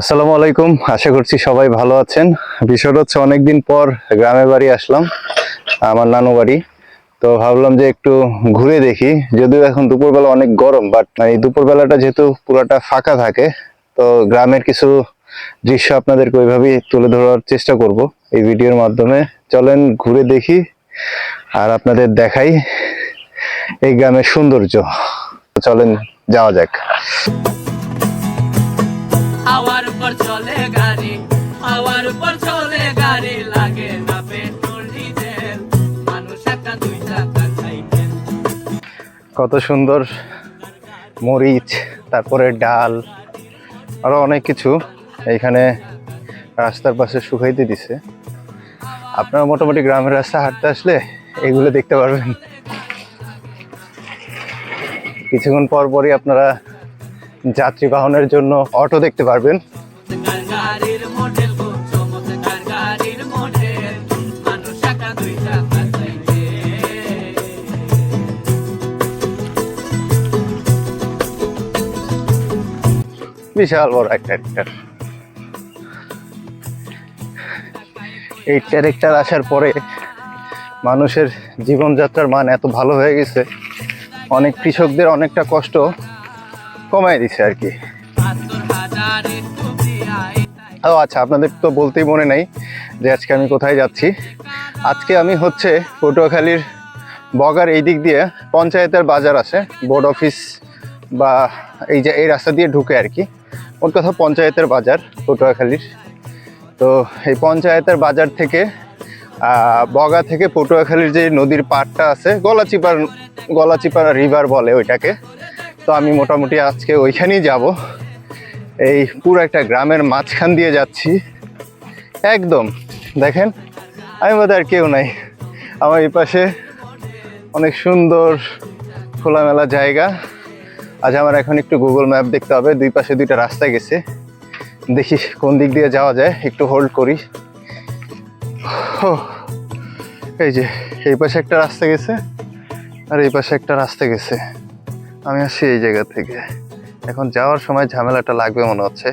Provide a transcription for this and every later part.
আসসালামু আলাইকুম। আশা করছি সবাই ভালো আছেন। বিষয়টা হচ্ছে অনেকদিন পর গ্রামের বাড়ি আসলাম, আমার নানু বাড়ি। তো ভাবলাম যে একটু ঘুরে দেখি। যদিও এখন দুপুরবেলা অনেক গরম বাট এই দুপুরবেলাটা যেহেতু পুরোটা ফাঁকা থাকে, তো গ্রামের কিছু দৃশ্য আপনাদেরকে ওইভাবেই তুলে ধরার চেষ্টা করব এই ভিডিওর মাধ্যমে। চলেন ঘুরে দেখি আর আপনাদের দেখাই এই গ্রামের সৌন্দর্য। চলেন, যাওয়া যাক। উপর চলে গাড়ি, হাওয়ার উপর চলে গাড়ি, লাগে না পেট্রোল, ডিজেল। মানুষ একটা দুই কত সুন্দর মরিচ, তারপরে ডাল, আরও অনেক কিছু এইখানে রাস্তার পাশে শুকাইতে দিছে। আপনারা মোটামুটি গ্রামের রাস্তা হাঁটতে আসলে এগুলো দেখতে পারবেন। কিছুক্ষণ পর পরই আপনারা যাত্রী বাহনের জন্য অটো দেখতে পারবেন। বিশাল বড় একটা ট্র্যাক্টর এই ট্র্যাক্টর আসার পরে মানুষের জীবনযাত্রার মান এত ভালো হয়ে গেছে, অনেক কৃষকদের অনেকটা কষ্ট কমায় দিছে আর কি। ও আচ্ছা আপনাদের তো বলতেই মনে নাই যে আজকে আমি কোথায় যাচ্ছি। আজকে আমি হচ্ছে পটুয়াখালীর বগার এই দিক দিয়ে পঞ্চায়েতের বাজার আছে বোর্ড অফিস বা এই যে এই রাস্তা দিয়ে ঢুকে আর কি। ওর কথা পঞ্চায়েতের বাজার পটুয়াখালীর। তো এই পঞ্চায়েতের বাজার থেকে বগা থেকে পটুয়াখালীর যে নদীর পাড়টা আছে গলাচিপার গলাচিপার রিভার বলে ওইটাকে। তো আমি মোটামুটি আজকে ওইখানেই যাব। এই পুরো একটা গ্রামের মাঝখান দিয়ে যাচ্ছি। একদম, দেখেন, আমি বোধ আর কেউ নাই। আমার এই পাশে অনেক সুন্দর খোলামেলা জায়গা। আজ আমার এখন একটু গুগল ম্যাপ দেখতে হবে। দুই পাশে দুইটা রাস্তা গেছে। দেখি কোন দিক দিয়ে যাওয়া যায়। একটু হোল্ড করি। এই যে, এই পাশে একটা রাস্তা গেছে আর এই পাশে একটা রাস্তা গেছে। আমি আসি এই জায়গা থেকে। এখন যাওয়ার সময় ঝামেলাটা লাগবে মনে হচ্ছে।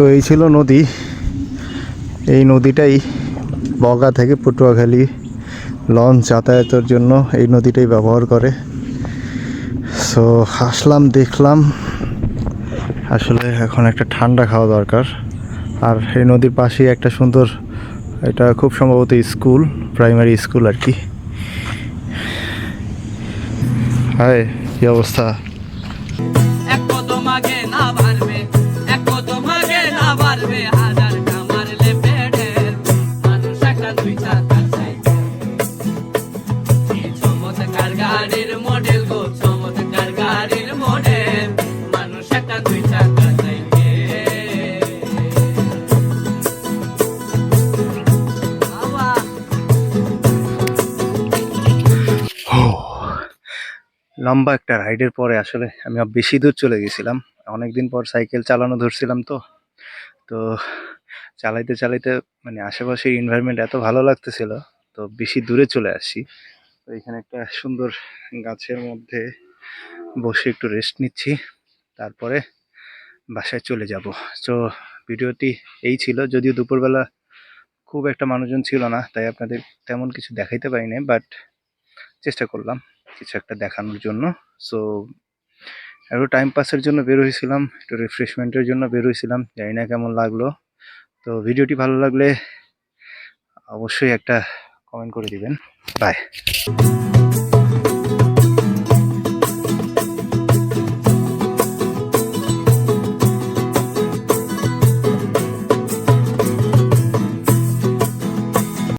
তো এই ছিল নদী। এই নদীটাই বগা থেকে পটুয়াখালী লঞ্চ যাতায়াতের জন্য এই নদীটাই ব্যবহার করে। সো আসলাম, দেখলাম। আসলে এখন একটা ঠান্ডা খাওয়া দরকার। আর এই নদীর পাশেই একটা সুন্দর, এটা খুব সম্ভবত স্কুল, প্রাইমারি স্কুল আর কি। হায়, কি অবস্থা? গাড়ির মডেল গো, চমৎকার গাড়ির মডেল মানুষ একটা দুই চাকা লম্বা একটা রাইডের পরে আসলে আমি বেশি দূর চলে গেছিলাম। অনেকদিন পর সাইকেল চালানো ধরছিলাম তো। তো চালাইতে চালাইতে মানে আশেপাশের এনভায়রনমেন্ট এত ভালো লাগতেছিল, তো বেশি দূরে চলে আসছি। তো এখানে একটা সুন্দর গাছের মধ্যে বসে একটু রেস্ট নিচ্ছি। তারপরে বাসায় চলে যাব। তো ভিডিওটি এই ছিল। যদিও দুপুরবেলা খুব একটা মানুষজন ছিল না, তাই আপনাদের তেমন কিছু দেখাইতে পারিনি বাট চেষ্টা করলাম কিছু একটা দেখানোর জন্য। সো একটু টাইম পাসের জন্য বের হয়েছিলাম, একটু রিফ্রেশমেন্টের জন্য বের হয়েছিলাম, জানি না কেমন লাগল। তো ভিডিওটি ভালো লাগলে অবশ্যই একটা কমেন্ট করে দিবেন। বাই